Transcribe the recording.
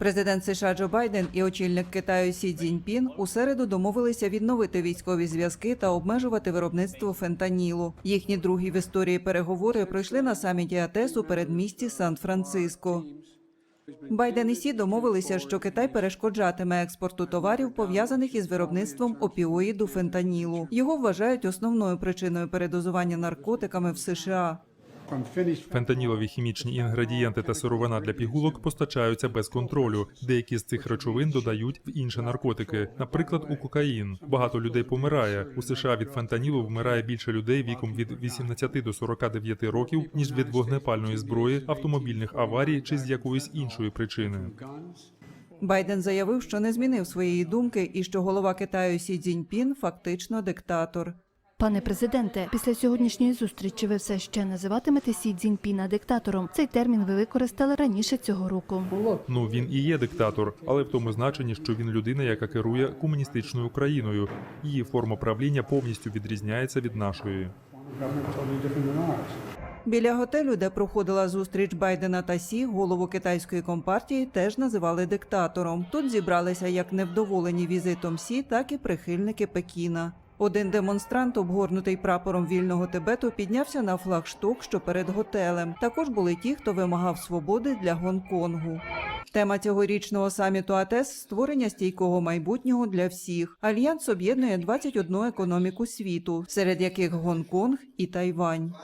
Президент США Джо Байден і очільник Китаю Сі Цзіньпін у середу домовилися відновити військові зв'язки та обмежувати виробництво фентанілу. Їхні другі в історії переговори пройшли на саміті АТЕС у передмісті Сан-Франциско. Байден і Сі домовилися, що Китай перешкоджатиме експорту товарів, пов'язаних із виробництвом опіоїду фентанілу. Його вважають основною причиною передозування наркотиками в США. Фентанілові хімічні інгредієнти та сировина для пігулок постачаються без контролю. Деякі з цих речовин додають в інші наркотики, наприклад, у кокаїн. Багато людей помирає. У США від фентанілу вмирає більше людей віком від 18 до 49 років, ніж від вогнепальної зброї, автомобільних аварій чи з якоїсь іншої причини. Байден заявив, що не змінив своєї думки і що голова Китаю Сі Цзіньпін фактично диктатор. Пане президенте, після сьогоднішньої зустрічі ви все ще називатимете Сі Цзіньпіна диктатором. Цей термін ви використали раніше цього року. Ну він і є диктатор, але в тому значенні, що він людина, яка керує комуністичною країною. Її форма правління повністю відрізняється від нашої. Біля готелю, де проходила зустріч Байдена та Сі, голову китайської компартії теж називали диктатором. Тут зібралися як невдоволені візитом Сі, так і прихильники Пекіна. Один демонстрант, обгорнутий прапором вільного Тибету, піднявся на флагшток, що перед готелем. Також були ті, хто вимагав свободи для Гонконгу. Тема цьогорічного саміту АТЕС створення стійкого майбутнього для всіх. Альянс об'єднує 21 економіку світу, серед яких Гонконг і Тайвань.